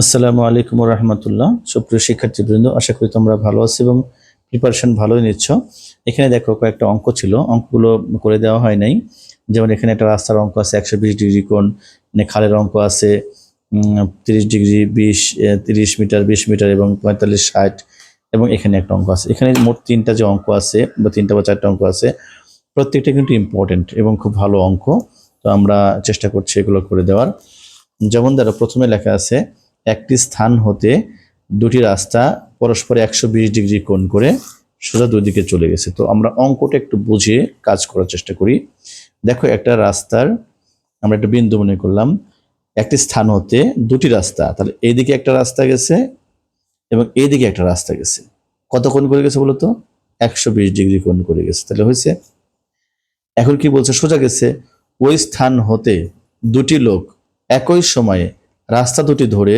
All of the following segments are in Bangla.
আসসালামু আলাইকুম রহমতুল্লাহ সুপ্রিয় শিক্ষার্থীবৃন্দ, আশা করি তোমরা ভালো আছো এবং প্রিপারেশন ভালোই নিচ্ছ। এখানে দেখো কয়েকটা অঙ্ক ছিল, অঙ্কগুলো করে দেওয়া হয় নাই। যেমন এখানে একটা রাস্তার অঙ্ক আছে, একশো বিশ ডিগ্রি কোণ মানে খালের অঙ্ক আছে তিরিশ ডিগ্রি বিশ তিরিশ মিটার, বিশ মিটার এবং পঁয়তাল্লিশ ষাট, এবং এখানে একটা অঙ্ক আছে। এখানে মোট তিনটা যে অঙ্ক আছে, বা তিনটা বা চারটা অঙ্ক আছে, প্রত্যেকটা কিন্তু ইম্পর্টেন্ট এবং খুব ভালো অঙ্ক। তো আমরা চেষ্টা করছি এগুলো করে দেওয়ার। যেমন দ্বারা প্রথমে লেখা আছে একটি স্থান হতে দুটি রাস্তা পরস্পর একশো বিশ ডিগ্রি কোণ করে সোজা দুই দিকে চলে গেছে। তো আমরা অঙ্কটা একটু বুঝিয়ে কাজ করার চেষ্টা করি। দেখো একটা রাস্তার, আমরা একটা বিন্দু মনে করলাম, একটি স্থান হতে দুটি রাস্তা, তাহলে এইদিকে একটা রাস্তা গেছে এবং এইদিকে একটা রাস্তা গেছে। কত কোণ করে গেছে বলতো? একশো বিশ ডিগ্রি কোণ করে গেছে। তাহলে হয়েছে, এখন কি বলছে? সোজা গেছে। ওই স্থান হতে দুটি লোক একই সময়ে রাস্তা দুটি ধরে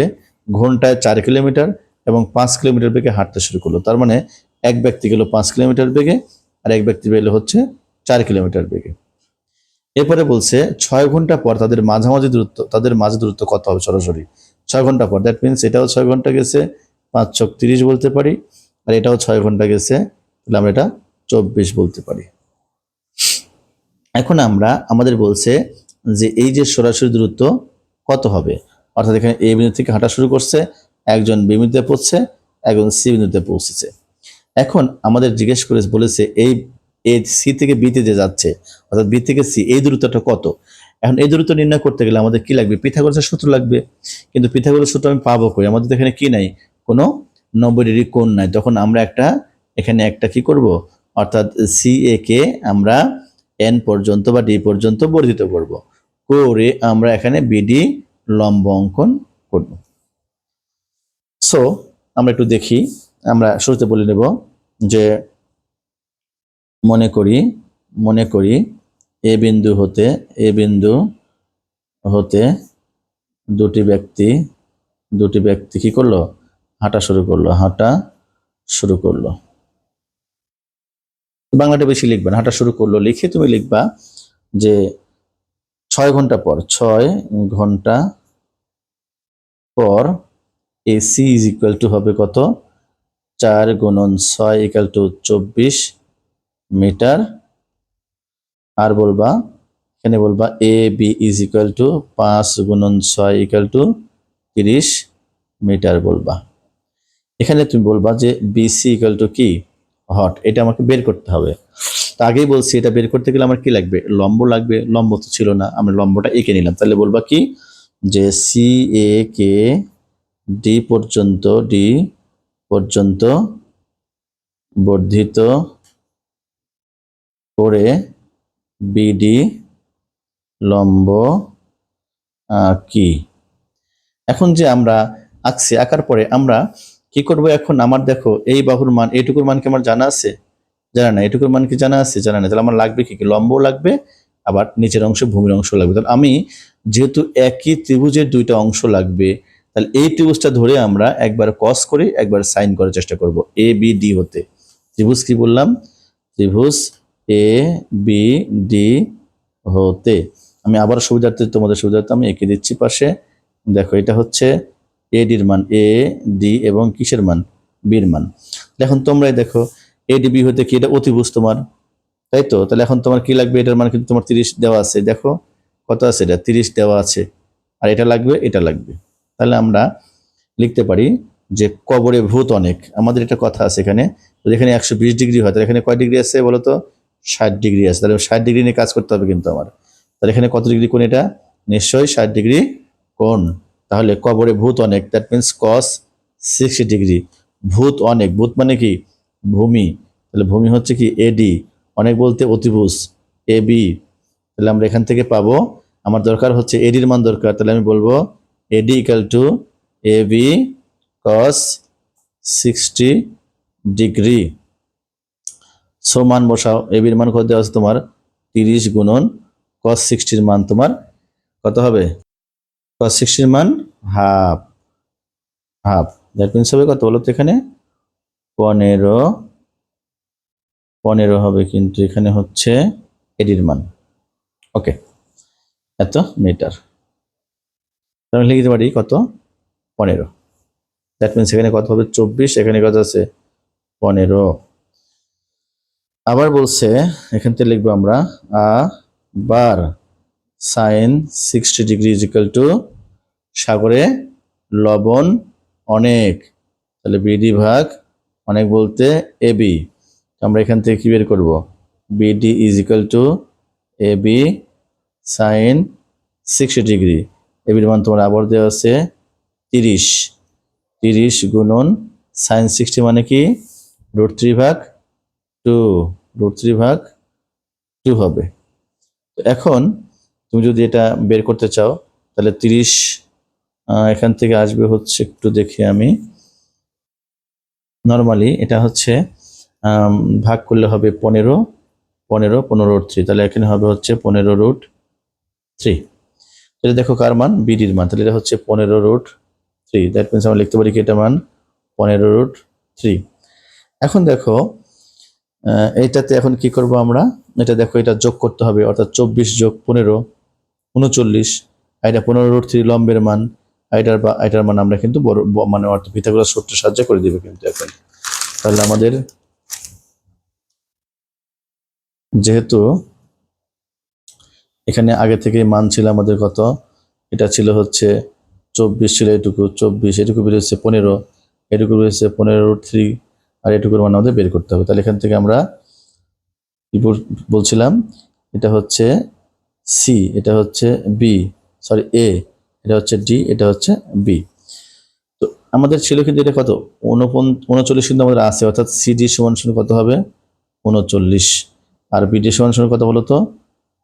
ঘন্টায় চার কিলোমিটার এবং পাঁচ কিলোমিটার বেগে হাঁটতে শুরু করল। তার মানে এক ব্যক্তি গেল পাঁচ কিলোমিটার বেগে আর এক ব্যক্তি গেল হচ্ছে চার কিলোমিটার বেগে। এরপরে বলছে, ছয় ঘণ্টা পর তাদের মাঝামাঝি দূরত্ব, তাদের মাঝে দূরত্ব কত হবে সরাসরি? ছয় ঘণ্টা পর। দ্যাট মিনস এটাও ছয় ঘণ্টা গেছে, পাঁচ ছক তিরিশ বলতে পারি, আর এটাও ছয় ঘণ্টা গেছে, তাহলে আমরা এটা চব্বিশ বলতে পারি। এখন আমরা, আমাদের বলছে যে এই যে সরাসরি দূরত্ব কত হবে? অর্থাৎ এখানে এ বিন্দু থেকে হাঁটা শুরু করছে, একজন বি বিন্দুতে পড়ছে, একজন সি বিন্দুতে পৌঁছেছে। এখন আমাদের জিজ্ঞেস করে বলেছে, এই এ সি থেকে বিতে যে যাচ্ছে, অর্থাৎ বি থেকে সি, এই দূরত্বটা কত? এখন এই দূরত্ব নির্ণয় করতে গেলে আমাদের কি লাগবে? পিথাগোরাসের সূত্র লাগবে। কিন্তু পিথাগোরাসের সূত্র আমি পাবো কই? আমাদের এখানে কি নাই? কোনো নব্বই ডিগ্রি কোণ নাই। তখন আমরা একটা, এখানে একটা কি করব? অর্থাৎ সি এ কে আমরা এন পর্যন্ত বা ডি পর্যন্ত বর্ধিত করব। করে আমরা এখানে বিডি লম্ব অঙ্কন করব। সো আমরা একটু দেখি, আমরা শুরুতে বলে নেব যে মনে করি মনে করি এ বিন্দু হতে, এ বিন্দু হতে দুটি ব্যক্তি দুটি ব্যক্তি কি করল? হাঁটা শুরু করল, হাঁটা শুরু করল। বাংলাটা বেশি লিখবে না, হাঁটা শুরু করল, লিখে তুমি লিখবা যে ছয় ঘণ্টা পর, ছয় ঘণ্টা পর এসি ইজ ইকুয়াল টু হবে কত? চার গুণন ছয় ইকাল টু চব্বিশ মিটার। আর বলবা, এখানে বলবা A B is equal to পাঁচ গুণন ছয় ইকাল টু তিরিশ মিটার বলবা। এখানে তুমি বলবা যে বিসি ইকাল টু কি? হট, এটা আমাকে বের করতে হবে। আগেই বলছি, এটা বের করতে গেলে আমার কি লাগবে? লম্ব লাগবে? লম্ব তো ছিল না। আমরা লম্বটা এঁকে নিলাম। তাহলে বলবা কি? যে সি এ কে ডি পর্যন্ত ডি পর্যন্ত বর্ধিত করে বিডি লম্ব কি? এখন যে আমরা আঁকছি, আঁকার পরে আমরা কি করব এখন? আমার দেখো, এই বাহুর মান, এইটুকুর মান কি আমার জানা আছে? জানা না এটুকুর মান কি জানা আছে? জানা না তাহলে আমার লাগবে কি? কি লম্ব লাগবে, আবার নিচের অংশ ভূমির অংশ লাগবে। তাহলে আমি যেহেতু একই ত্রিভুজের দুইটা অংশ লাগবে, তাহলে এই ত্রিভুজটা ধরে আমরা একবার কস করি একবার সাইন করার চেষ্টা করব এ বি ডি হতে। ত্রিভুজ কি বললাম? ত্রিভুজ এ বি ডি হতে। আমি আবার সুবিধার্থে, তোমাদের সুবিধার্থে আমি এঁকে দিচ্ছি পাশে। দেখো, এটা হচ্ছে এ ডির মান এ ডি এবং কিসের মান? বির মান। এখন তোমরাই দেখো এ ডি বি হতে কি এটা অতিভুজ তোমার তাই তো তাহলে এখন তোমার কি লাগবে? এটার মান কিন্তু তোমার তিরিশ দেওয়া আছে। দেখো, কত আছে এটা? তিরিশ দেওয়া আছে। আর এটা লাগবে? এটা লাগবে। তাহলে আমরা লিখতে পারি যে কবরে ভূত অনেক। আমাদের একটা কথা আছে এখানে। এখানে একশো বিশ ডিগ্রি হয়, তাহলে এখানে কয় ডিগ্রি আছে বলো তো? ষাট ডিগ্রি আছে। তাহলে ষাট ডিগ্রি নিয়ে কাজ করতে হবে কিন্তু আমার। তাহলে এখানে কত ডিগ্রি কোণ এটা? নিশ্চয়ই ষাট ডিগ্রি কোণ। তাহলে কবরে ভূত অনেক। That means cos sixty degree. ভূত অনেক। ভূত মানে কি? ভূমি, তাহলে ভূমি হচ্ছে কি এডি অনেক বলতে অতিভুজ এ বি তাহলে আমরা এখান থেকে পাবো, আমার দরকার হচ্ছে এডির মান দরকার, তাহলে আমি বলব AD equal to A B cos sixty degree so মান বসাও এ বির মান কত দেওয়া আছে তোমার? তিরিশ গুণন কস সিক্সটির মান তোমার কত হবে? কস সিক্সটির মান হাফ হাফ দ্যাট মিনস হবে কত বলো তো এখানে? পনেরো পনেরো হবে কিন্তু এখানে হচ্ছে এডির মান। ওকে, এত মিটার। তাহলে লিখতে পারি কত? পনেরো। দ্যাট মিনস এখানে কত হবে? চব্বিশ, এখানে কত আছে? পনেরো। আবার বলছে, এখান থেকে লিখব আমরা, আ বার sine sixty degree is equal to সাগরে লবণ অনেক। তাহলে বিডি ভাগ অনেক বলতে এ বি। আমরা এখান থেকে কি বের করব? BD is equal to A B sine sixty degree. A বির মান তোমার আবার দেওয়া আছে তিরিশ। তিরিশ গুণন সাইন সিক্সটি মানে কি? রুট থ্রি ভাগ টু। রুট থ্রি ভাগ টু হবে। তো এখন তুমি যদি এটা বের করতে চাও, তাহলে তিরিশ এখান থেকে আসবে হচ্ছে একটু দেখি আমি। নর্মালি এটা হচ্ছে ভাগ করলে হবে পনেরো পনেরো পনেরো রুট থ্রি তাহলে এখানে হবে হচ্ছে পনেরো রুট থ্রি এটা দেখো কার মান? বিডির মান। তাহলে এটা হচ্ছে পনেরো রুট থ্রি দ্যাট মিনস আমরা লিখতে পারি কি এটা মান? পনেরো রুট থ্রি এখন দেখো আহ, এইটাতে এখন কি করব আমরা? এটা দেখো এটা যোগ করতে হবে। অর্থাৎ চব্বিশ যোগ পনেরো উনচল্লিশ। আর এটা পনেরো রুট থ্রি লম্বের মান। আর এটার বা এটার মান আমরা কিন্তু বড় মানে অর্থ পিথাগোরাস সূত্র সাহায্য করে দিবে কিন্তু এখন। তাহলে আমাদের যেহেতু এখানে আগে থেকে মান ছিল আমাদের কত? এটা ছিল হচ্ছে চব্বিশ ছিল এটুকু, চব্বিশ, এটুকু বেরিয়েছে পনেরো, এটুকু বেরিয়েছে পনেরো থ্রি আর এটুকুর মান আমাদের বের করতে হবে। তাহলে এখান থেকে আমরা কি বল- বলছিলাম? এটা হচ্ছে সি এটা হচ্ছে বি সরি এ এটা হচ্ছে ডি এটা হচ্ছে বি আমাদের ছিল কিন্তু এটা কত? উনপন, উনচল্লিশ কিন্তু আমাদের আছে, অর্থাৎ সিডি সমান সমান কত হবে? উনচল্লিশ। আর বিডি সমান সমান কত বলো তো?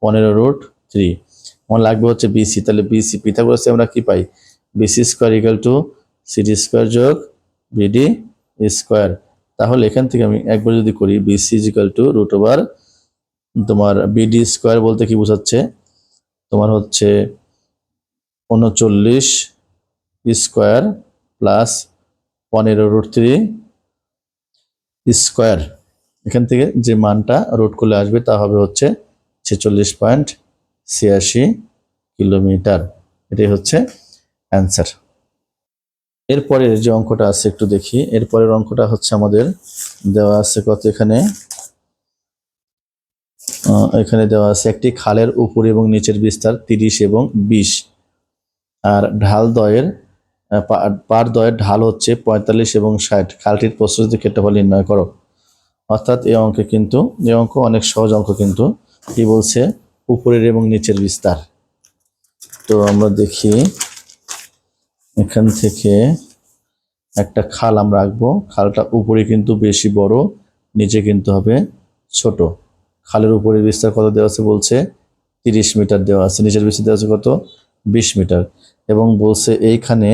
পনেরো রুট থ্রি আমার লাগবে হচ্ছে বিসি তাহলে বিসি পিথাগোরাসে আমরা কি পাই? BC square equal to CD square যোগ বিডি স্কোয়ার তাহলে এখান থেকে আমি একবার যদি করি BC equal to root over তোমার বিডি স্কোয়ার বলতে কি বোঝাচ্ছে? তোমার হচ্ছে উনচল্লিশ স্কোয়ার প্লাস পনেরো রুট থ্রি স্কোয়ার এখান থেকে যে মানটা রুট করলে আসবে তা হবে হচ্ছে ছেচল্লিশ পয়েন্ট ছিয়াশি কিলোমিটার। এটাই হচ্ছে অ্যান্সার এরপরের যে অঙ্কটা আছে একটু দেখি। এরপরের অঙ্কটা হচ্ছে আমাদের দেওয়া আছে কত এখানে? এখানে দেওয়া আছে একটি খালের উপর এবং নিচের বিস্তার তিরিশ এবং বিশ। আর ঢাল দয়ের পার দয়ের ঢাল হচ্ছে পঁয়তাল্লিশ এবং ষাট। খালটির প্রস্তুতি ক্ষেত্রফল নির্ণয় করো। অর্থাৎ এই অঙ্কে কিন্তু, এই অঙ্ক অনেক সহজ অঙ্ক কিন্তু। কি বলছে? উপরের এবং নিচের বিস্তার। তো আমরা দেখি, এখান থেকে একটা খাল আমরা আঁকবো খালটা উপরে কিন্তু বেশি বড়, নিচে কিন্তু হবে ছোট। খালের উপরের বিস্তার কত দেওয়া আছে বলছে? তিরিশ মিটার দেওয়া আছে। নিচের বিস্তার দেওয়া আছে কত? বিশ মিটার। এবং বলছে এইখানে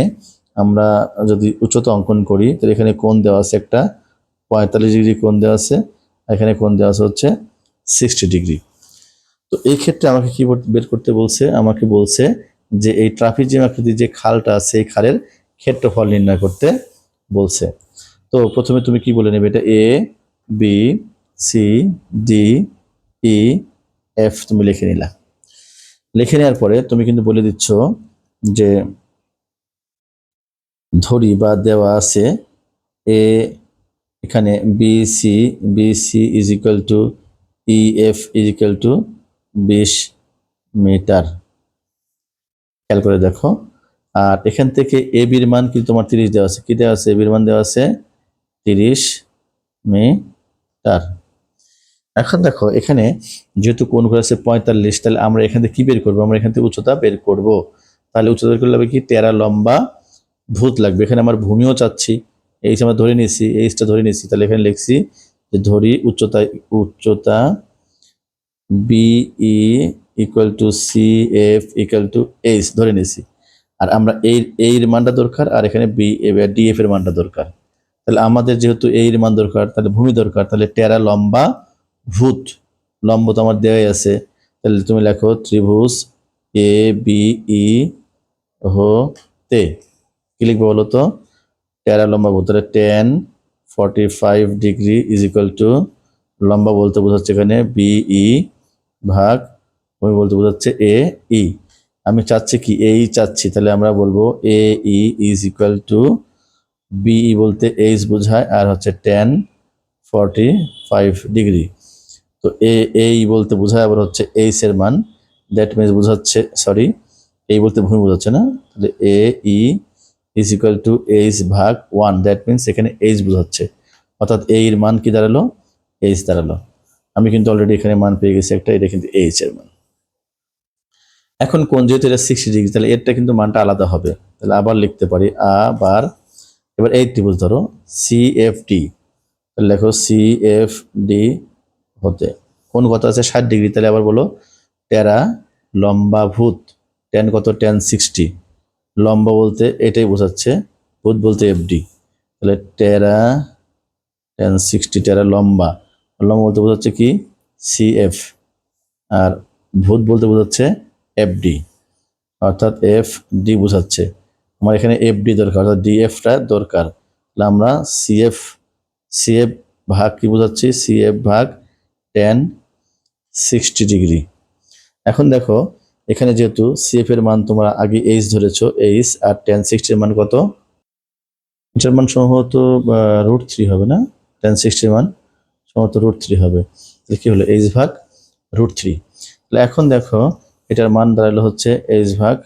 আমরা যদি উচ্চতা অঙ্কন করি, তাহলে এখানে কোণ দেওয়া আছে একটা পঁয়তাল্লিশ ডিগ্রি কোণ দেওয়া আছে এখানে কোণ দেওয়া আছে হচ্ছে সিক্সটি ডিগ্রি। তো এই ক্ষেত্রে আমাকে কি বের করতে বলছে? আমাকে বলছে যে এই ট্রাফিজিয়াম আকৃতির যে খালটা আছে, এই খালের ক্ষেত্রফল নির্ণয় করতে বলছে। তো প্রথমে তুমি কি বলে নেবে? এটা A B C D E F তুমি লিখে নিলা। লিখে নেওয়ার পরে তুমি কিন্তু বলে দিচ্ছ যে ধরি বা দেওয়া আছে এ, এখানে B C B C is equal to E F is equal to বিশ মিটার। খেয়াল করে দেখো। আর এখান থেকে এ বির মান কিন্তু তোমার তিরিশ দেওয়া আছে। কি দেওয়া আছে? এ বির মান দেওয়া আছে তিরিশ মিটার। এখন দেখো, এখানে যেহেতু কোন ঘর আছে পঁয়তাল্লিশ, তাহলে আমরা এখান থেকে কি বের করব? আমরা এখান থেকে উচ্চতা বের করব। তাহলে উচ্চতা করলে হবে কি? তেরা লম্বা ভূত লাগবে। এখানে আমার ভূমিও চাচ্ছি। এইচ আমরা ধরে নিয়েছি এইচটা ধরে নিয়েছি, তাহলে এখানে লিখছি যে ধরি উচ্চতা উচ্চতা BE equal to C F equal to H ধরে নিয়েছি। আর আমরা এই এই মানটা দরকার আর এখানে বি ডি এফ এর মানটা দরকার। তাহলে আমাদের যেহেতু এই মান দরকার, তাহলে ভূমি দরকার, তাহলে টেরা লম্বা ভূত, লম্ব তো আমার দেওয়াই আছে। তাহলে তুমি লেখো ত্রিভুজ এ বি ই হতে কি লিখব বলো তো? টেরা লম্বা ভূত, তাহলে tan forty five degree is equal to লম্বা বলতে বোঝাচ্ছে এখানে বিই ভাগ ভূমি বলতে বোঝাচ্ছে এ ই আমি চাচ্ছি কি? এই চাচ্ছি। তাহলে আমরা বলব A E is equal to BE বলতে এইচ বোঝায়, আর হচ্ছে টেন ফর্টি ফাইভ ডিগ্রি তো এ, এই বলতে বোঝায় আবার হচ্ছে এইচ এর মান। দ্যাট মিনস বোঝাচ্ছে সরি এই বলতে ভূমি বোঝাচ্ছে না। তাহলে A, E is equal to H ভাগ ওয়ান দ্যাট মিনস এখানে এইচ বোঝাচ্ছে। অর্থাৎ এ এর মান কি দাঁড়াল? এইচ দাঁড়াল। আমি কিন্তু অলরেডি এখানে মান পেয়ে গেছি একটা, এটা কিন্তু এইচ এর মান। এখন কোন, যেহেতু এটা সিক্সটি ডিগ্রি তাহলে এরটা কিন্তু মানটা আলাদা হবে। তাহলে আবার লিখতে পারি আবার এবার এই ত্রিভুজ ধরো সি এফ ডি লেখো সি এফ ডি হতে। কোন কত আছে? ষাট ডিগ্রি। তাহলে আবার বলো, টেরা লম্বা ভূত। টেন কত? Tan sixty. লম্বা বলতে এটাই বোঝাচ্ছে, ভূত বলতে এফডি তাহলে টেরা, টেন সিক্সটি, টেরা লম্বা। লম্বা বলতে বোঝাচ্ছে কি? সিএফ আর ভূত বলতে বোঝাচ্ছে এফডি অর্থাৎ এফ ডি বোঝাচ্ছে। আমার এখানে এফ ডি দরকার, অর্থাৎ ডিএফটা দরকার। তাহলে আমরা সিএফ সিএফ ভাগ কি বোঝাচ্ছি? সিএফ ভাগ টেন সিক্সটি ডিগ্রি এখন দেখো, এখানে যেহেতু সিএফ এর মান তোমরা আগে এইচ ধরেছো এইচ আর টেন সিক্সটির মান কত? এটার মান সম্ভবত রুট থ্রি হবে না? টেন সিক্সটির মান সম্ভবত রুট থ্রি হবে। তাহলে কি হলো? এইচ ভাগ রুট থ্রি তাহলে এখন দেখো, এটার মান দাঁড়াল হচ্ছে এইচ ভাগ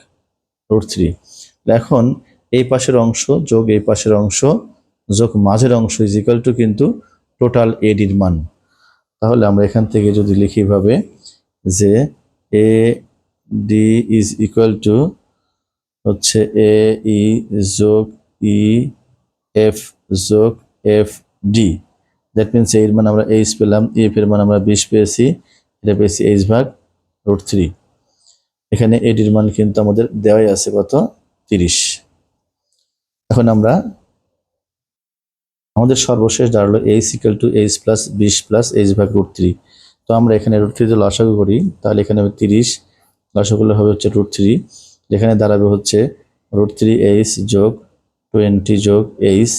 রুট থ্রি এখন এই পাশের অংশ যোগ এই পাশের অংশ যোগ মাঝের অংশ ইজ ইকাল টু কিন্তু টোটাল এডির মান। তাহলে আমরা এখান থেকে যদি লিখি ভাবে যে A D is equal to হচ্ছে এ ই যোগ ই এফ যোগ এফ ডি দ্যাট মিনস এর মান আমরা এইচ পেলাম এফ এর মান আমরা বিশ পেয়েছি, এটা পেয়েছি এইচ ভাগ রুট থ্রি এখানে এডির মান কিন্তু আমাদের দেওয়াই আছে কত? তিরিশ। এখন আমরা আমাদের সর্বশেষ দাঁড়াল H equal to H plus বিশ প্লাস এইচ ভাগ রুট থ্রি তো আমরা এখানে রুট থ্রিতে লসাগু করি, তাহলে এখানে তিরিশ, লসাগু হবে হচ্ছে রুট থ্রি যেখানে দাঁড়াবে হচ্ছে রুট থ্রি এইচ যোগ টোয়েন্টি যোগ এইচ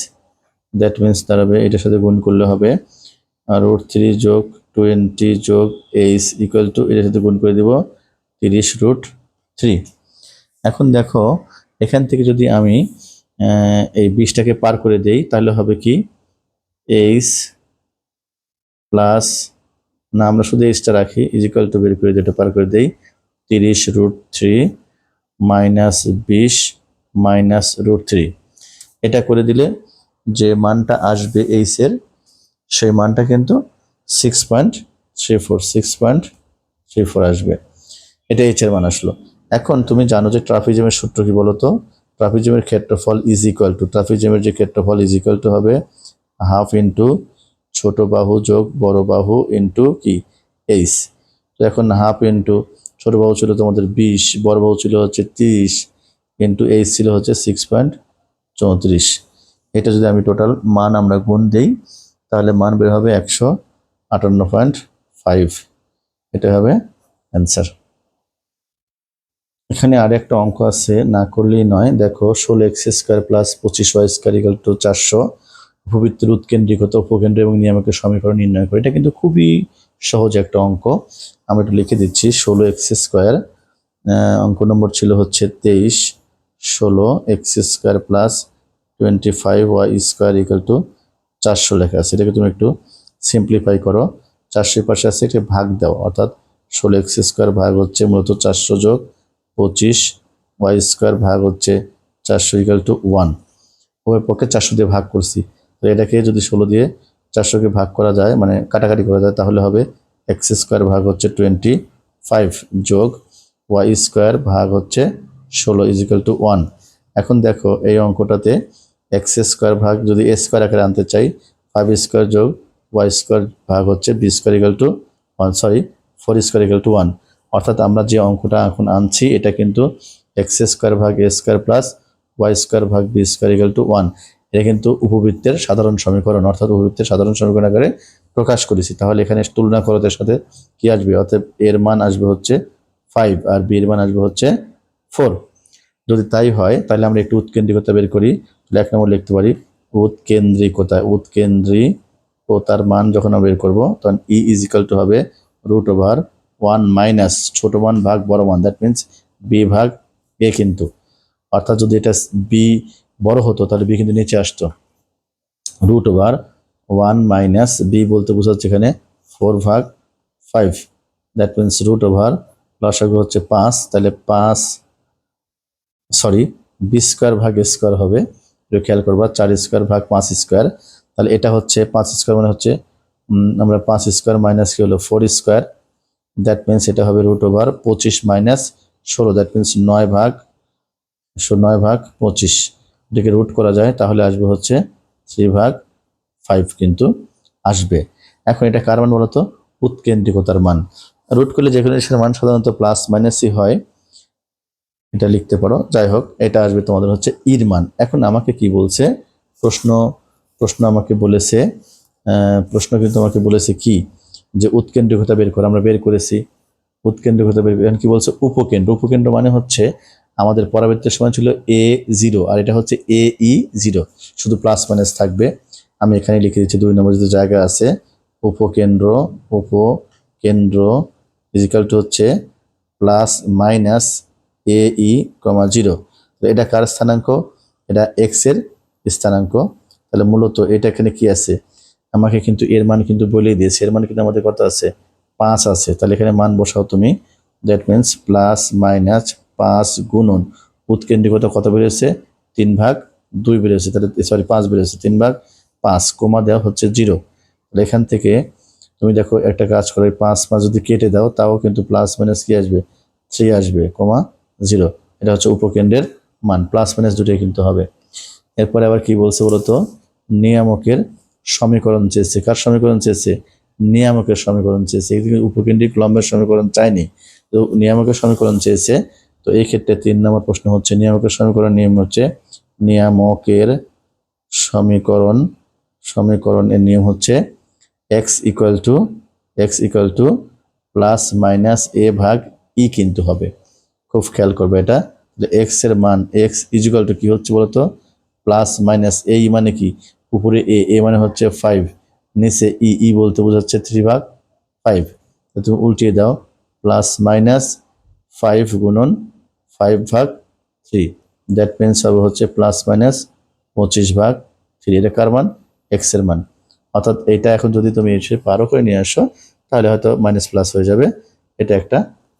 দ্যাট মিন্স দাঁড়াবে, এটার সাথে গুণ করলে হবে, আর রুট থ্রি যোগ টোয়েন্টি যোগ এইচ ইকুয়াল টু এটার সাথে গুণ করে দিব তিরিশ রুট থ্রি এখন দেখো, এখান থেকে যদি আমি এই বিশটাকে পার করে দেই, তাহলে হবে কি? এইচ প্লাস না, আমরা শুধু এইচটা রাখি ইজিক্যাল টু বের করে যেটা পার করে দেই, তিরিশ রুট থ্রি মাইনাস বিশ মাইনাস রুট থ্রি এটা করে দিলে যে মানটা আসবে এইচের সেই মানটা কিন্তু six point three four six point three four আসবে। এটা এইচের মান আসলো। এখন তুমি জানো যে ট্রাফিজমের সূত্র কি বলো তো ট্রাফিজমের ক্ষেত্রফল ইজ ইকুয়াল টু ট্রাফিজমের যে ক্ষেত্রফল ইজ ইকুয়াল টু হবে হাফ ইন্টু ছোট বাহু যোগ বড় বাহু ইন্টু কি? এইচ তো এখন হাফ ইন্টু ছোট বাহু ছিল তোমাদের বিশ, বড় বাহু ছিল হচ্ছে তিরিশ ইন্টু এইচ ছিল হচ্ছে সিক্স পয়েন্ট চৌত্রিশ। এটা যদি আমি টোটাল মান আমরা গুণ দেই, তাহলে মান বের হবে একশো আটান্ন পয়েন্ট ফাইভ এটা হবে অ্যান্সার এখানে আর একটা অঙ্ক আছে, না করলেই নয়। দেখো, ষোলো এক্স স্কোয়ার প্লাস পঁচিশ ওয়াই স্কোয়ার ইকাল টু চারশো। উপবৃত্তের উৎকেন্দ্রিকতা উপকেন্দ্র এবং নিয়ামকের সমীকরণ নির্ণয় করে। এটা কিন্তু খুবই সহজ একটা অঙ্ক। আমি একটু লিখে দিচ্ছি, ষোলো এক্স স্কোয়ার অঙ্ক নম্বর ছিল হচ্ছে তেইশ। ষোলো X square plus twenty five Y square equal to চারশো লেখা আছে। এটাকে তুমি একটু সিম্পলিফাই করো। চারশোর পাশে আছে একটি ভাগ দাও। অর্থাৎ ষোলো এক্স স্কোয়ার ভাগ হচ্ছে মূলত চারশো যোগ পঁচিশ, ওয়াই স্কোয়ার ভাগ হচ্ছে চারশো ইকাল টু ওয়ান উভয় পক্ষে চারশো দিয়ে ভাগ করছি। তো এটাকে যদি ষোলো দিয়ে চারশোকে ভাগ করা যায় মানে কাটাকাটি করা যায়, তাহলে হবে এক্স স্কোয়ার ভাগ হচ্ছে টোয়েন্টি ফাইভ যোগ ওয়াই স্কোয়ার ভাগ হচ্ছে ষোলো ইজিক্যাল টু ওয়ান এখন দেখো এই অঙ্কটাতে এক্স স্কোয়ার ভাগ যদি এ স্কোয়ার আকারে আনতে চাই ফাইভ স্কোয়ার যোগ ওয়াই স্কোয়ার ভাগ হচ্ছে B square equal to one sorry four square equal to one অর্থাৎ আমরা যে অঙ্কটা এখন আনছি, এটা কিন্তু এক্স স্কোয়ার ভাগ A square plus Y square ভাগ B square equal to one এটা কিন্তু উপবৃত্তের সাধারণ সমীকরণ, অর্থাৎ উপবৃত্তের সাধারণ সমীকরণ আকারে প্রকাশ করেছি। তাহলে এখানে তুলনা করতের সাথে কি আসবে? অর্থাৎ এর মান আসবে হচ্ছে ফাইভ আর বি এর মান আসবে হচ্ছে ফোর যদি তাই হয়, তাহলে আমরা একটু উৎকেন্দ্রিকতা বের করি। তাহলে এক নম্বর লিখতে পারি, উৎকেন্দ্রিকতা, উৎকেন্দ্রিকতার মান যখন আমরা বের করব, তখন ই ইজিক্যাল টু হবে রুট ওভার ওয়ান মাইনাস ছোট মান ভাগ বড় মান দ্যাট মিনস বি ভাগ এ কিন্তু। অর্থাৎ যদি এটা বি বড় হতো, তাহলে বি কিন্তু নিচে আসতো। Root over one minus B বলতে বোঝাচ্ছে এখানে ফোর ভাগ five that means root over লসাগু হচ্ছে পাঁচ, তাহলে পাঁচ সরি বি স্কোয়ার ভাগ স্কোয়ার হবে। একটু খেয়াল করবা, চার স্কোয়ার ভাগ পাঁচ স্কোয়ার তাহলে এটা হচ্ছে, পাঁচ স্কোয়ার মানে হচ্ছে আমরা পাঁচ স্কোয়ার মাইনাস কি হলো? ফোর স্কোয়ার দ্যাট মিনস এটা হবে রুট ওভার পঁচিশ মাইনাস ষোলো দ্যাট মিনস নয় ভাগ নয় ভাগ পঁচিশ। এটাকে রুট করা যায়, তাহলে আসবে হচ্ছে থ্রি ভাগ ফাইভ কিন্তু আসবে। এখন এটা কার মান বলতো? উৎকেন্দ্রিকতার মান। রুট করলে যে কোনো মান সাধারণত প্লাস মাইনাসই হয়, এটা লিখতে পারো। যাই হোক, এটা আসবে তোমাদের হচ্ছে ইর মান। এখন আমাকে কি বলছে? প্রশ্ন প্রশ্ন আমাকে বলেছে প্রশ্ন কিন্তু আমাকে বলেছে কি? যে উৎকেন্দ্রিকতা বের করে আমরা বের করেছি। উৎকেন্দ্রিকতা বের কি বলছে? উপকেন্দ্র। উপকেন্দ্র মানে হচ্ছে আমাদের পরাবৃত্তের সময় ছিল এ জিরো আর এটা হচ্ছে এ ই জিরো শুধু প্লাস মাইনাস থাকবে। আমি এখানে লিখে দিচ্ছি দুই নম্বর যদি জায়গা আছে, উপকেন্দ্র উপকেন্দ্র ইজিক্যাল টু হচ্ছে plus minus A E comma zero এটা কার স্থানাঙ্ক? এটা এক্সের স্থানাঙ্ক। তাহলে মূলত এটা এখানে কি আছে? আমাকে কিন্তু এর মান কিন্তু বলেই দিয়েছে। এর মান কিন্তু আমাদের কত আছে? পাঁচ আছে। তাহলে এখানে মান বসাও তুমি। দ্যাট মিনস প্লাস মাইনাস পাঁচ গুণন। উৎকেন্দ্রিকতা কত বেড়েছে? তিন ভাগ দুই বেড়েছে। তাহলে সরি পাঁচ বেড়েছে। তিন ভাগ পাঁচ। কমা দেওয়া হচ্ছে জিরো। তাহলে এখান থেকে তুমি দেখো একটা কাজ করো পাঁচ পাঁচ যদি কেটে দাও, তাও কিন্তু প্লাস মাইনাস কি আসবে? থ্রি আসবে, কমা জিরো। এটা হচ্ছে উপকেন্দ্রের মান। প্লাস মাইনাস দুটোই কিন্তু হবে। এরপরে আবার কি বলছে বলতো? নিয়ামকের সমীকরণ চেয়েছে। কার সমীকরণ চেয়েছে? নিয়ামকের সমীকরণ চেয়েছে। এদিকে উপকেন্দ্রিক লম্বের সমীকরণ চাইনি। তো নিয়ামকের সমীকরণ চেয়েছে। তো এই ক্ষেত্রে তিন নম্বর প্রশ্ন হচ্ছে, নিয়ামকের সমীকরণ নিয়ম হচ্ছে নিয়ামকের সমীকরণ। সমীকরণের নিয়ম হচ্ছে X equal to X equal to plus minus A ভাগ ই কিন্তু হবে। খুব খেয়াল করবে এটা। এক্সের মান এক্স ইজিক্যাল টু কি হচ্ছে বলতো? প্লাস মাইনাস এ ই মানে কি? উপরে এ এ মানে হচ্ছে ফাইভ নিচে ই ই বলতে বোঝাচ্ছে থ্রি ভাগ ফাইভ তুমি উল্টিয়ে দাও প্লাস মাইনাস ফাইভ গুণন ফাইভ ভাগ থ্রি দ্যাট মিনস হবে হচ্ছে প্লাস মাইনাস পঁচিশ ভাগ থ্রি এটা কার মান? এক্সের মান। অর্থাৎ এটা এখন যদি তুমি এসে পারো করে নিয়ে আসো, তাহলে হয়তো মাইনাস প্লাস হয়ে যাবে। এটা একটা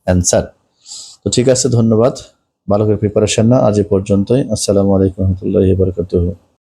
অ্যান্সার তো ঠিক আছে, ধন্যবাদ। ভালো করে প্রিপারেশন না আজ এ পর্যন্তই। আসসালামু আলাইকুম রহমতুল্লাহ বরকাতুহ।